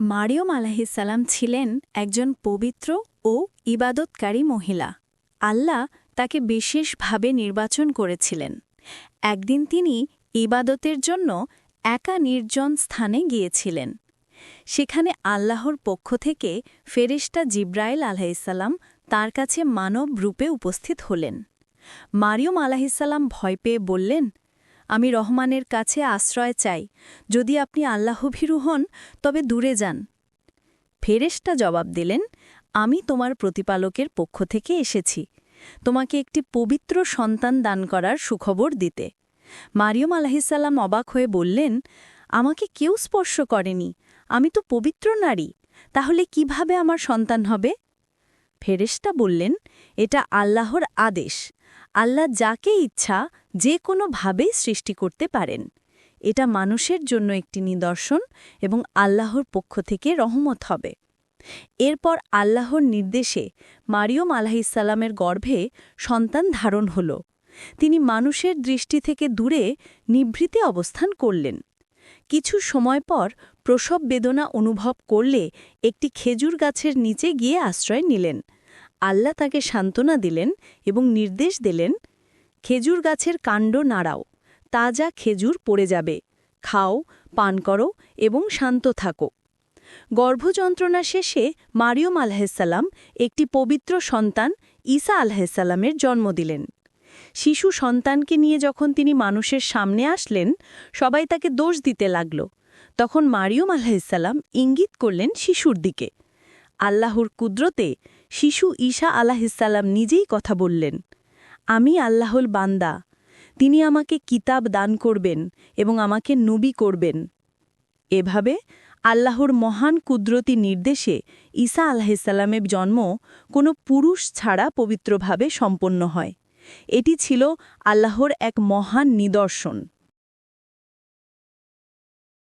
মারিয়ম আলাহিসাল্লাম ছিলেন একজন পবিত্র ও ইবাদতকারী মহিলা। আল্লাহ তাকে বিশেষভাবে নির্বাচন করেছিলেন। একদিন তিনি ইবাদতের জন্য একা নির্জন স্থানে গিয়েছিলেন। সেখানে আল্লাহর পক্ষ থেকে ফেরেশতা জিব্রাইল আলাহিসাল্লাম তার কাছে মানব রূপে উপস্থিত হলেন। মারিয়ম আলাহিসাল্লাম ভয় পেয়ে বললেন আমি রহমানের কাছে আশ্রয় চাই। যদি আপনি আল্লাহভীরু হন, তবে দূরে যান। ফেরেশতা জবাব দিলেন, আমি তোমার প্রতিপালকের পক্ষ থেকে এসেছি। তোমাকে একটি পবিত্র সন্তান দান করার সুখবর দিতে। মারিয়ম আলাহিসাল্লাম অবাক হয়ে বললেন, আমাকে কেউ স্পর্শ করেনি। আমি তো পবিত্র নারী। তাহলে কীভাবে আমার সন্তান হবে? ফেরেশতা বললেন, এটা আল্লাহর আদেশ। আল্লাহ যাকে ইচ্ছা যে কোনোভাবেই সৃষ্টি করতে পারেন। এটা মানুষের জন্য একটি নিদর্শন এবং আল্লাহর পক্ষ থেকে রহমত হবে। এরপর আল্লাহর নির্দেশে মারিয়ম আলাহিসাল্লামের গর্ভে সন্তান ধারণ হল। তিনি মানুষের দৃষ্টি থেকে দূরে নিভৃতে অবস্থান করলেন। কিছু সময় পর প্রসব বেদনা অনুভব করলে একটি খেজুর গাছের নিচে গিয়ে আশ্রয় নিলেন। আল্লাহ তাকে সান্ত্বনা দিলেন এবং নির্দেশ দিলেন, খেজুর গাছের কাণ্ড নাড়াও, তাজা খেজুর পড়ে যাবে, খাও, পান করো এবং শান্ত থাকো। গর্ভযন্ত্রণা শেষে মারিয়ম আলহাসাল্লাম একটি পবিত্র সন্তান ঈসা আলহাসাল্লামের জন্ম দিলেন। শিশু সন্তানকে নিয়ে যখন তিনি মানুষের সামনে আসলেন, সবাই তাকে দোষ দিতে লাগল। তখন মারিয়ম আলহাসাল্লাম ইঙ্গিত করলেন শিশুর দিকে। আল্লাহর কুদরতে শিশু ঈশা আলাহিসাল্লাম নিজেই কথা বললেন, আমি আল্লাহল বান্দা, তিনি আমাকে কিতাব দান করবেন এবং আমাকে নবী করবেন। এভাবে আল্লাহর মহান কুদরতি নির্দেশে ঈসা আলাহিসাল্লামের জন্ম কোনো পুরুষ ছাড়া পবিত্রভাবে সম্পন্ন হয়। এটি ছিল আল্লাহর এক মহান নিদর্শন।